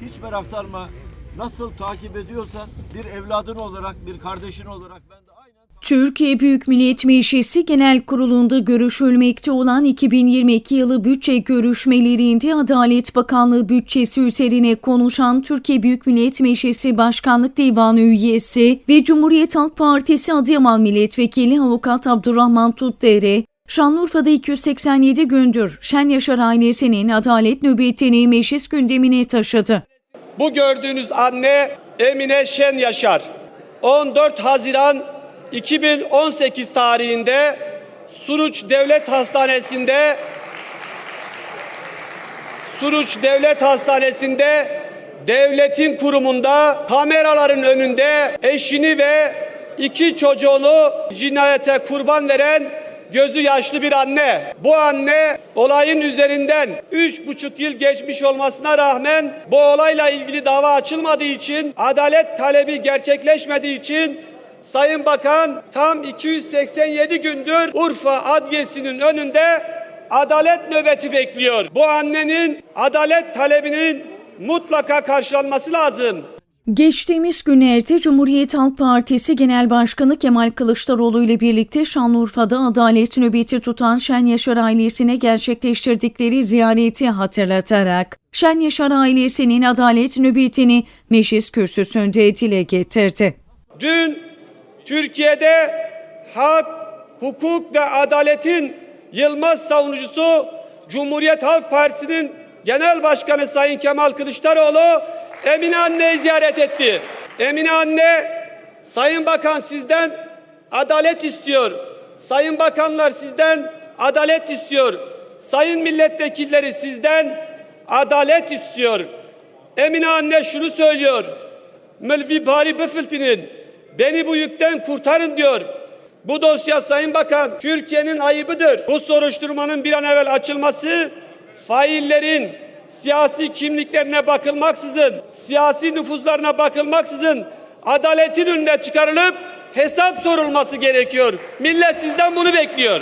hiçbir aktarma nasıl takip ediyorsan bir evladın olarak, bir kardeşin olarak ben de aynen Türkiye Büyük Millet Meclisi Genel Kurulu'nda görüşülmekte olan 2022 yılı bütçe görüşmelerinde Adalet Bakanlığı bütçesi üzerine konuşan Türkiye Büyük Millet Meclisi Başkanlık Divanı üyesi ve Cumhuriyet Halk Partisi Adıyaman Milletvekili Avukat Abdurrahman Tutdere, Şanlıurfa'da 287 gündür Şen Yaşar ailesinin adalet nöbetini meclis gündemine taşıdı. Bu gördüğünüz anne Emine Şen Yaşar. 14 Haziran 2018 tarihinde Suruç Devlet Hastanesi'nde Suruç Devlet Hastanesi'nde devletin kurumunda kameraların önünde eşini ve iki çocuğunu cinayete kurban veren gözü yaşlı bir anne. Bu anne olayın üzerinden üç buçuk yıl geçmiş olmasına rağmen bu olayla ilgili dava açılmadığı için adalet talebi gerçekleşmediği için Sayın Bakan tam 287 gündür Urfa Adliyesi'nin önünde adalet nöbeti bekliyor. Bu annenin adalet talebinin mutlaka karşılanması lazım. Geçtiğimiz günlerde Cumhuriyet Halk Partisi Genel Başkanı Kemal Kılıçdaroğlu ile birlikte Şanlıurfa'da adalet nöbeti tutan Şen Yaşar ailesine gerçekleştirdikleri ziyareti hatırlatarak Şen Yaşar ailesinin adalet nöbetini meclis kürsüsünde dile getirdi. Dün Türkiye'de hak, hukuk ve adaletin yılmaz savunucusu Cumhuriyet Halk Partisi'nin Genel Başkanı Sayın Kemal Kılıçdaroğlu Emine Anne'yi ziyaret etti. Emine Anne, Sayın Bakan sizden adalet istiyor. Sayın Bakanlar sizden adalet istiyor. Sayın milletvekilleri sizden adalet istiyor. Emine Anne şunu söylüyor. Mülvi Bari Büfültü'nün beni bu yükten kurtarın diyor. Bu dosya Sayın Bakan Türkiye'nin ayıbıdır. Bu soruşturmanın bir an evvel açılması faillerin siyasi kimliklerine bakılmaksızın, siyasi nüfuzlarına bakılmaksızın adaletin önüne çıkarılıp hesap sorulması gerekiyor. Millet sizden bunu bekliyor.